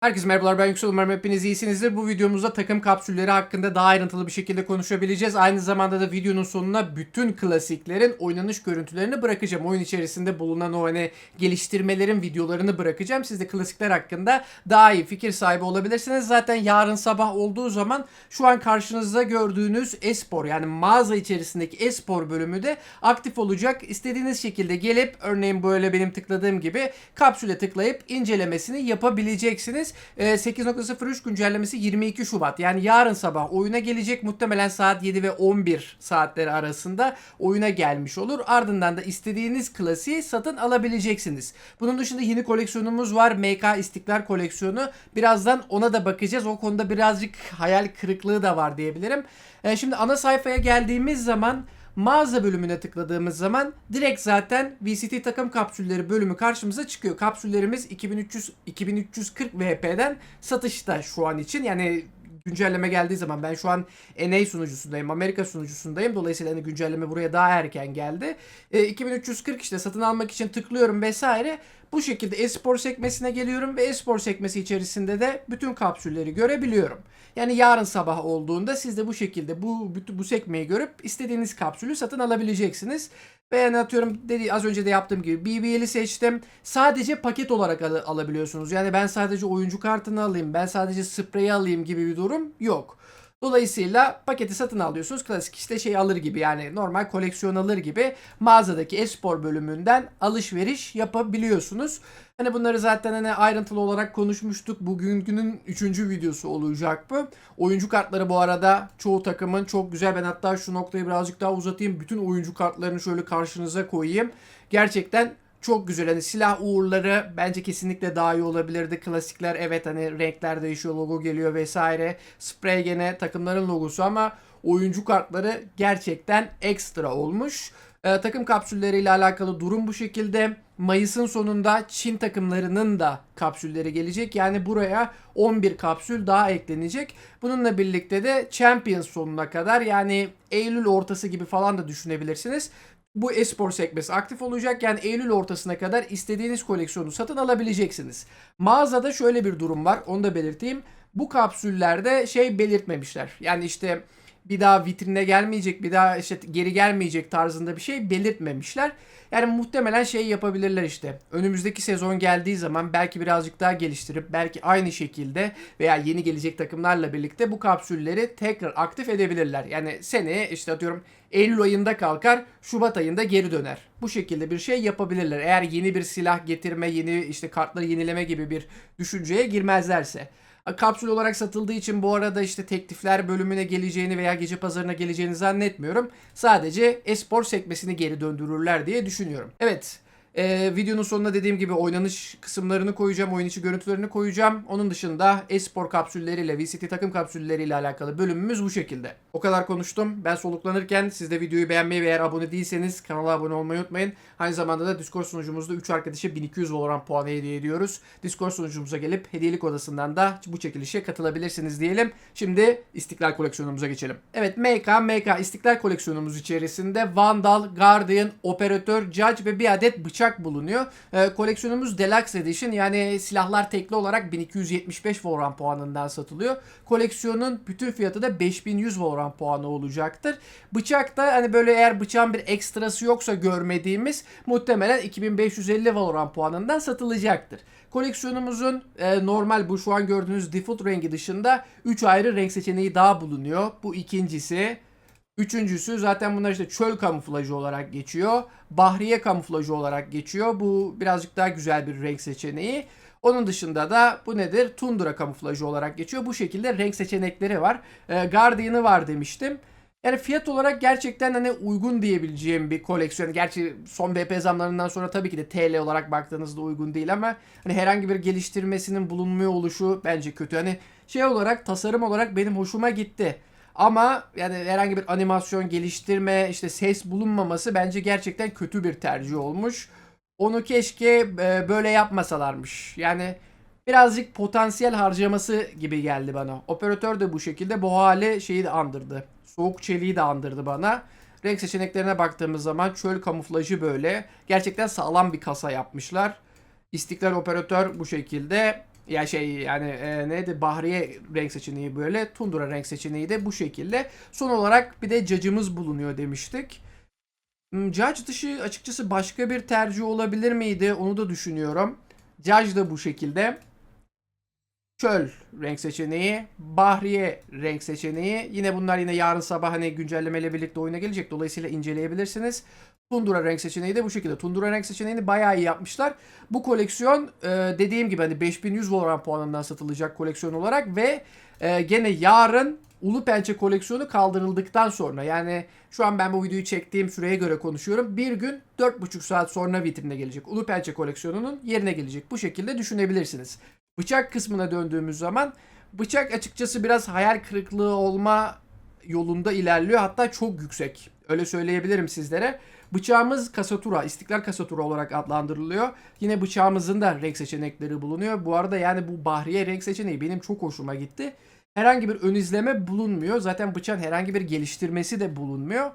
Herkese merhabalar ben Yüksel umarım hepiniz iyisinizdir. Bu videomuzda takım kapsülleri hakkında daha ayrıntılı bir şekilde konuşabileceğiz. Aynı zamanda da videonun sonuna bütün klasiklerin oynanış görüntülerini bırakacağım. Oyun içerisinde bulunan o hani geliştirmelerin videolarını bırakacağım. Siz de klasikler hakkında daha iyi fikir sahibi olabilirsiniz. Zaten yarın sabah olduğu zaman şu an karşınızda gördüğünüz espor yani mağaza içerisindeki espor bölümü de aktif olacak. İstediğiniz şekilde gelip örneğin böyle benim tıkladığım gibi kapsüle tıklayıp incelemesini yapabileceksiniz. Ee, 8.03 güncellemesi 22 Şubat. Yani yarın sabah oyuna gelecek muhtemelen saat 7 ve 11 saatleri arasında oyuna gelmiş olur. Ardından da istediğiniz klasiği satın alabileceksiniz. Bunun dışında yeni koleksiyonumuz var. MK İstiklal koleksiyonu. Birazdan ona da bakacağız. O konuda birazcık hayal kırıklığı da var diyebilirim. Ee, şimdi ana sayfaya geldiğimiz zaman mağaza bölümüne tıkladığımız zaman direkt zaten VCT takım kapsülleri bölümü karşımıza çıkıyor. Kapsüllerimiz 2300 2340 VP'den satışta şu an için. Yani güncelleme geldiği zaman ben şu an NA sunucusundayım, Amerika sunucusundayım. Dolayısıyla hani güncelleme buraya daha erken geldi. E, 2340 işte satın almak için tıklıyorum vesaire. Bu şekilde espor sekmesine geliyorum ve espor sekmesi içerisinde de bütün kapsülleri görebiliyorum. Yani yarın sabah olduğunda siz de bu şekilde bu bu sekmeyi görüp istediğiniz kapsülü satın alabileceksiniz. Yani atıyorum dedi az önce de yaptığım gibi BBL'i seçtim. Sadece paket olarak al- alabiliyorsunuz. Yani ben sadece oyuncu kartını alayım, ben sadece spreyi alayım gibi bir durum yok. Dolayısıyla paketi satın alıyorsunuz. Klasik işte şey alır gibi yani normal koleksiyon alır gibi mağazadaki espor bölümünden alışveriş yapabiliyorsunuz. Hani bunları zaten hani ayrıntılı olarak konuşmuştuk. Bugünkünün 3. videosu olacak bu. Oyuncu kartları bu arada çoğu takımın çok güzel. Ben hatta şu noktayı birazcık daha uzatayım. Bütün oyuncu kartlarını şöyle karşınıza koyayım. Gerçekten çok güzel. Hani silah uğurları bence kesinlikle daha iyi olabilirdi. Klasikler evet hani renkler değişiyor, logo geliyor vesaire. Sprey gene takımların logosu ama oyuncu kartları gerçekten ekstra olmuş. Ee, takım kapsülleriyle alakalı durum bu şekilde. Mayıs'ın sonunda Çin takımlarının da kapsülleri gelecek. Yani buraya 11 kapsül daha eklenecek. Bununla birlikte de Champions sonuna kadar yani Eylül ortası gibi falan da düşünebilirsiniz. Bu espor sekmesi aktif olacak. Yani Eylül ortasına kadar istediğiniz koleksiyonu satın alabileceksiniz. Mağazada şöyle bir durum var. Onu da belirteyim. Bu kapsüllerde şey belirtmemişler. Yani işte bir daha vitrine gelmeyecek, bir daha işte geri gelmeyecek tarzında bir şey belirtmemişler. Yani muhtemelen şey yapabilirler işte. Önümüzdeki sezon geldiği zaman belki birazcık daha geliştirip belki aynı şekilde veya yeni gelecek takımlarla birlikte bu kapsülleri tekrar aktif edebilirler. Yani seneye işte atıyorum Eylül ayında kalkar, Şubat ayında geri döner. Bu şekilde bir şey yapabilirler. Eğer yeni bir silah getirme, yeni işte kartları yenileme gibi bir düşünceye girmezlerse. Kapsül olarak satıldığı için bu arada işte teklifler bölümüne geleceğini veya gece pazarına geleceğini zannetmiyorum. Sadece espor sekmesini geri döndürürler diye düşünüyorum. Evet. Ee, videonun sonuna dediğim gibi oynanış kısımlarını koyacağım, oyun içi görüntülerini koyacağım. Onun dışında espor kapsülleriyle, VCT takım kapsülleriyle alakalı bölümümüz bu şekilde. O kadar konuştum. Ben soluklanırken siz de videoyu beğenmeyi ve eğer abone değilseniz kanala abone olmayı unutmayın. Aynı zamanda da Discord sunucumuzda 3 arkadaşa 1200 Valorant puanı hediye ediyoruz. Discord sunucumuza gelip hediyelik odasından da bu çekilişe katılabilirsiniz diyelim. Şimdi İstiklal koleksiyonumuza geçelim. Evet MK, MK İstiklal koleksiyonumuz içerisinde Vandal, Guardian, Operatör, Judge ve bir adet bıçak bulunuyor. Ee, koleksiyonumuz Deluxe Edition yani silahlar tekli olarak 1275 Valorant puanından satılıyor. Koleksiyonun bütün fiyatı da 5100 Valorant puanı olacaktır. Bıçak da hani böyle eğer bıçağın bir ekstrası yoksa görmediğimiz muhtemelen 2550 Valorant puanından satılacaktır. Koleksiyonumuzun e, normal bu şu an gördüğünüz default rengi dışında 3 ayrı renk seçeneği daha bulunuyor. Bu ikincisi. Üçüncüsü zaten bunlar işte çöl kamuflajı olarak geçiyor. Bahriye kamuflajı olarak geçiyor. Bu birazcık daha güzel bir renk seçeneği. Onun dışında da bu nedir? Tundra kamuflajı olarak geçiyor. Bu şekilde renk seçenekleri var. E, Guardian'ı var demiştim. Yani fiyat olarak gerçekten hani uygun diyebileceğim bir koleksiyon. Gerçi son BP zamlarından sonra tabii ki de TL olarak baktığınızda uygun değil ama hani herhangi bir geliştirmesinin bulunmuyor oluşu bence kötü. Hani şey olarak tasarım olarak benim hoşuma gitti. Ama yani herhangi bir animasyon geliştirme işte ses bulunmaması bence gerçekten kötü bir tercih olmuş. Onu keşke e, böyle yapmasalarmış. Yani birazcık potansiyel harcaması gibi geldi bana. Operatör de bu şekilde bu hali şeyi de andırdı. Soğuk çeliği de andırdı bana. Renk seçeneklerine baktığımız zaman çöl kamuflajı böyle. Gerçekten sağlam bir kasa yapmışlar. İstiklal operatör bu şekilde. Ya şey yani e, neydi Bahriye renk seçeneği böyle. Tundra renk seçeneği de bu şekilde. Son olarak bir de cacımız bulunuyor demiştik. Hmm, Judge dışı açıkçası başka bir tercih olabilir miydi? Onu da düşünüyorum. Judge da bu şekilde. Çöl renk seçeneği, Bahriye renk seçeneği. Yine bunlar yine yarın sabah hani güncellemeyle birlikte oyuna gelecek. Dolayısıyla inceleyebilirsiniz. Tundra renk seçeneği de bu şekilde. Tundra renk seçeneğini bayağı iyi yapmışlar. Bu koleksiyon e, dediğim gibi hani 5100 Valorant puanından satılacak koleksiyon olarak ve e, gene yarın Ulu Pençe koleksiyonu kaldırıldıktan sonra yani şu an ben bu videoyu çektiğim süreye göre konuşuyorum. Bir gün 4,5 saat sonra vitrine gelecek. Ulu Pençe koleksiyonunun yerine gelecek. Bu şekilde düşünebilirsiniz. Bıçak kısmına döndüğümüz zaman bıçak açıkçası biraz hayal kırıklığı olma yolunda ilerliyor. Hatta çok yüksek. Öyle söyleyebilirim sizlere. Bıçağımız Kasatura, İstiklal Kasatura olarak adlandırılıyor. Yine bıçağımızın da renk seçenekleri bulunuyor. Bu arada yani bu Bahriye renk seçeneği benim çok hoşuma gitti. Herhangi bir ön izleme bulunmuyor. Zaten bıçağın herhangi bir geliştirmesi de bulunmuyor.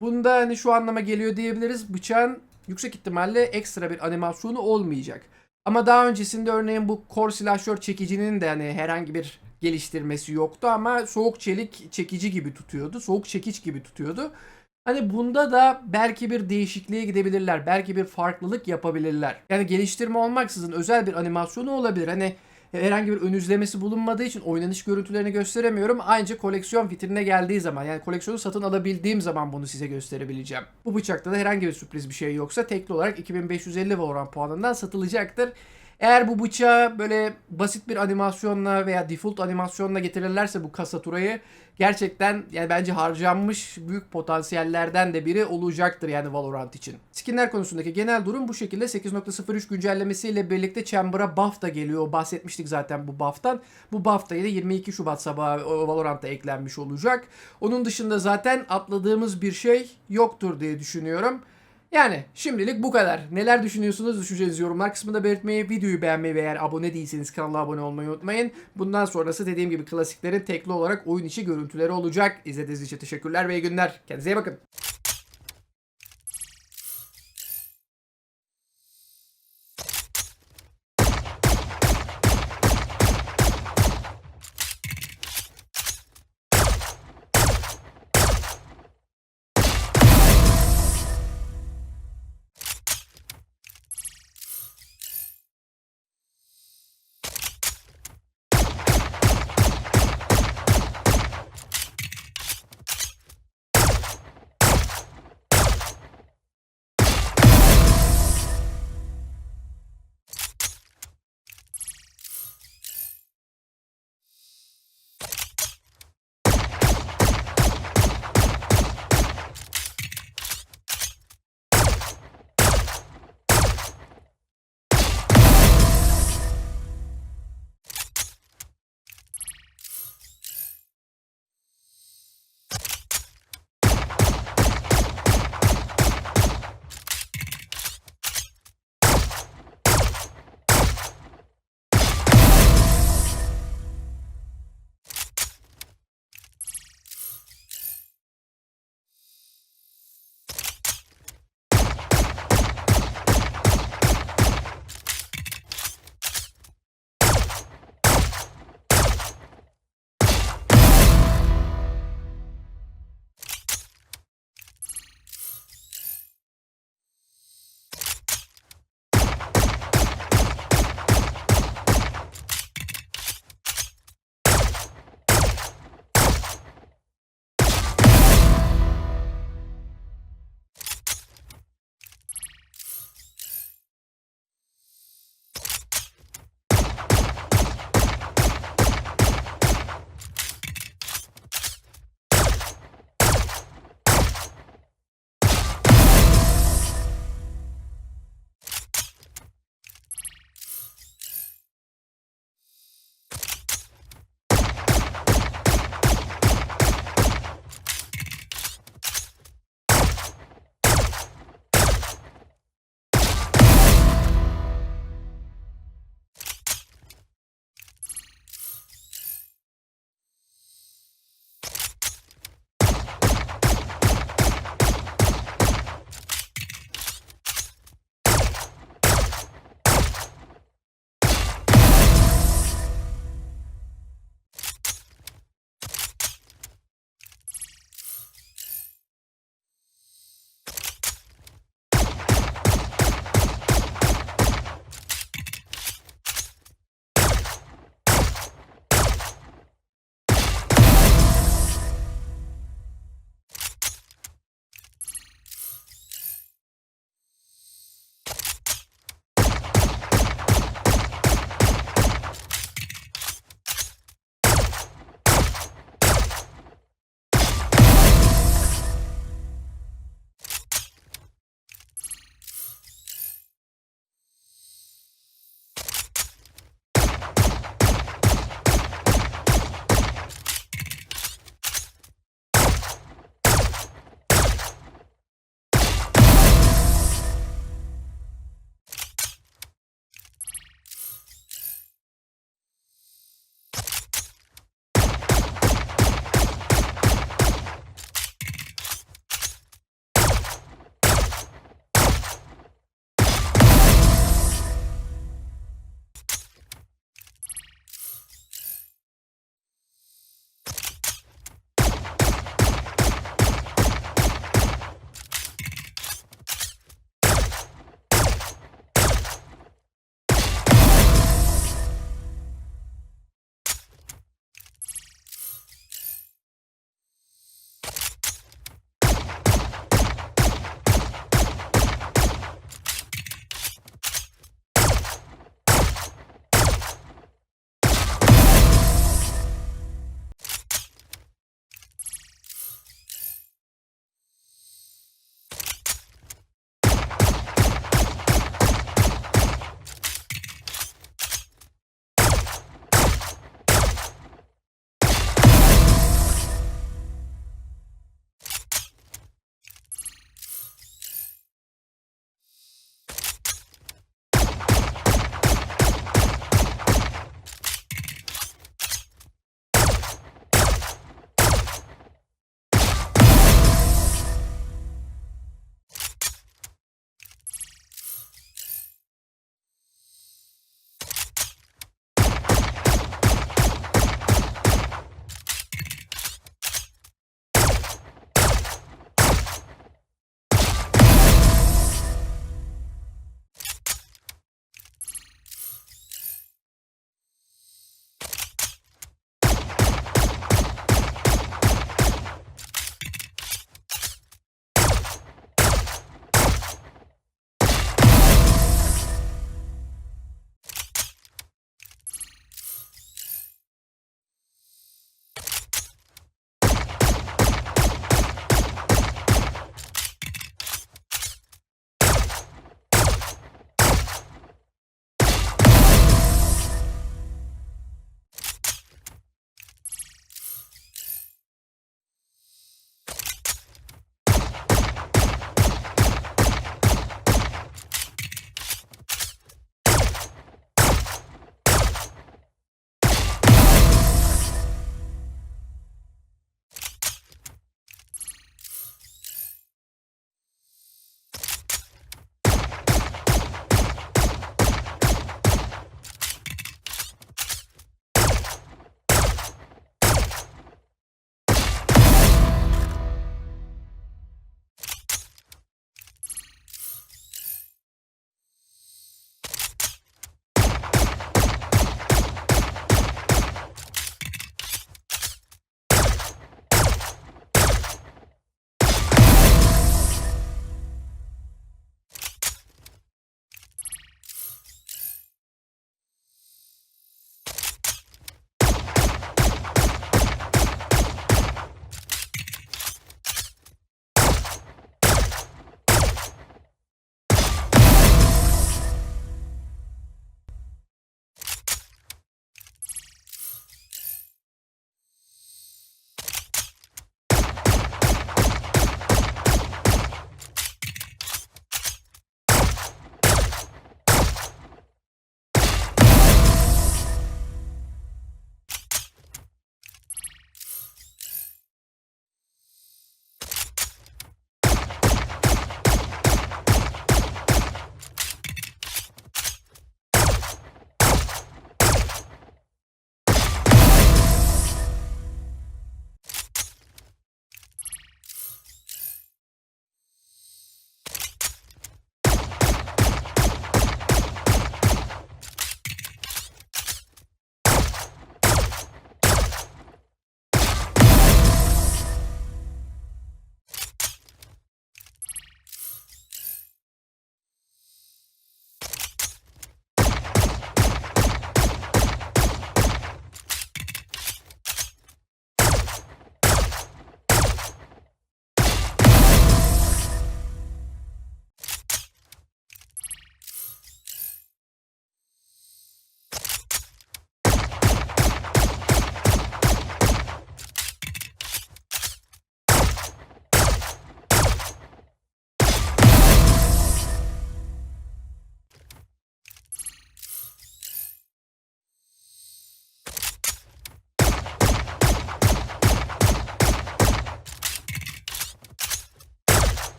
Bunda hani şu anlama geliyor diyebiliriz. Bıçağın yüksek ihtimalle ekstra bir animasyonu olmayacak. Ama daha öncesinde örneğin bu Core Slasher çekicinin de hani herhangi bir geliştirmesi yoktu ama soğuk çelik çekici gibi tutuyordu. Soğuk çekiç gibi tutuyordu. Hani bunda da belki bir değişikliğe gidebilirler. Belki bir farklılık yapabilirler. Yani geliştirme olmaksızın özel bir animasyonu olabilir. Hani herhangi bir ön izlemesi bulunmadığı için oynanış görüntülerini gösteremiyorum. Ancak koleksiyon vitrine geldiği zaman yani koleksiyonu satın alabildiğim zaman bunu size gösterebileceğim. Bu bıçakta da herhangi bir sürpriz bir şey yoksa tekli olarak 2550 Valorant puanından satılacaktır. Eğer bu bıçağı böyle basit bir animasyonla veya default animasyonla getirirlerse bu kasaturayı gerçekten yani bence harcanmış büyük potansiyellerden de biri olacaktır yani Valorant için. Skinler konusundaki genel durum bu şekilde 8.03 güncellemesiyle birlikte Chamber'a buff da geliyor. Bahsetmiştik zaten bu buff'tan. Bu buff da yine 22 Şubat sabahı Valorant'a eklenmiş olacak. Onun dışında zaten atladığımız bir şey yoktur diye düşünüyorum. Yani şimdilik bu kadar. Neler düşünüyorsunuz? Düşüncenizi yorumlar kısmında belirtmeyi, videoyu beğenmeyi ve eğer abone değilseniz kanala abone olmayı unutmayın. Bundan sonrası dediğim gibi klasiklerin tekli olarak oyun içi görüntüleri olacak. İzlediğiniz için teşekkürler ve iyi günler. Kendinize iyi bakın.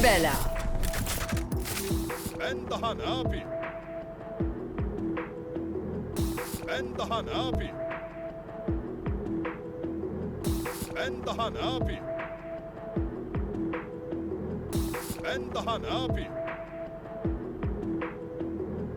Beşli bela. Ben daha ne yapayım? Ben daha ne yapayım? Ben daha ne yapayım? Ben daha ne yapayım?